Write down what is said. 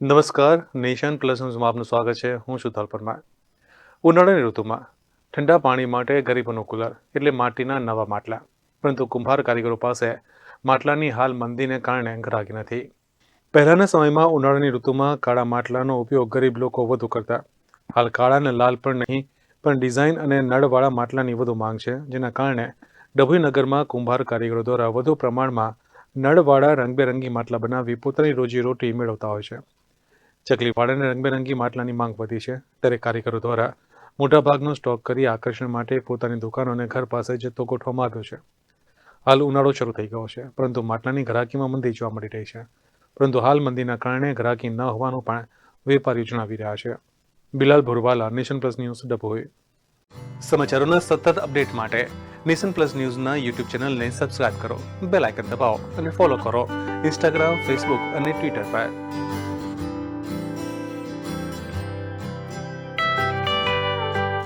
નમસ્કાર, nation plus ન્યૂઝમાં આપનું સ્વાગત છે. હું છું ધલ પરમાર ઉનાળાની ઋતુમાં ઠંડા પાણી માટે ગરીબોનું કુલર, એટલે માટીના નવા માટલા. પરંતુ કુંભાર કારીગરો પાસે માટલાની હાલ મંદીને કારણે ગ્રાહકી નથી. પહેલાંના સમયમાં ઉનાળાની ઋતુમાં કાળા માટલાનો ઉપયોગ ગરીબ લોકો વધુ કરતા. હાલ કાળા અને લાલ પણ નહીં, પણ ડિઝાઇન અને નળવાળા માટલાની વધુ માંગ છે, જેના કારણે ડભોઈનગરમાં કુંભાર કારીગરો દ્વારા વધુ પ્રમાણમાં નળવાળા રંગબેરંગી માટલા બનાવી પોતાની રોજીરોટી મેળવતા હોય છે. ચકલીવાળા અને રંગબેરંગી માટલાની માંગ વધી છે. ત્યારે કારીગરો દ્વારા મોટાભાગનો સ્ટોક કરી આકર્ષણ માટે પોતાની દુકાનો અને ઘર પાસે જથ્થો ગોઠવવામાં આવ્યો છે. હાલ ઉનાળો શરૂ થઈ ગયો છે, પરંતુ માટલાની ગ્રાહકીમાં મંદી જોવા મળી રહી છે. પરંતુ હાલ મંદીના કારણે ગ્રાહકી ન હોવાનું પણ વેપારીઓ જણાવી રહ્યા છે. Bilal Bhurwala, nation plus news, Dabhoi. સમાચારોના સતત અપડેટ માટે નેશન પ્લસ ન્યૂઝના યુટ્યુબ ચેનલને સબસ્ક્રાઇબ કરો, બેલ આઇકન દબાવો અને ફોલો કરો. ઇન્સ્ટાગ્રામ, ફેસબુક અને ટ્વિટર પર.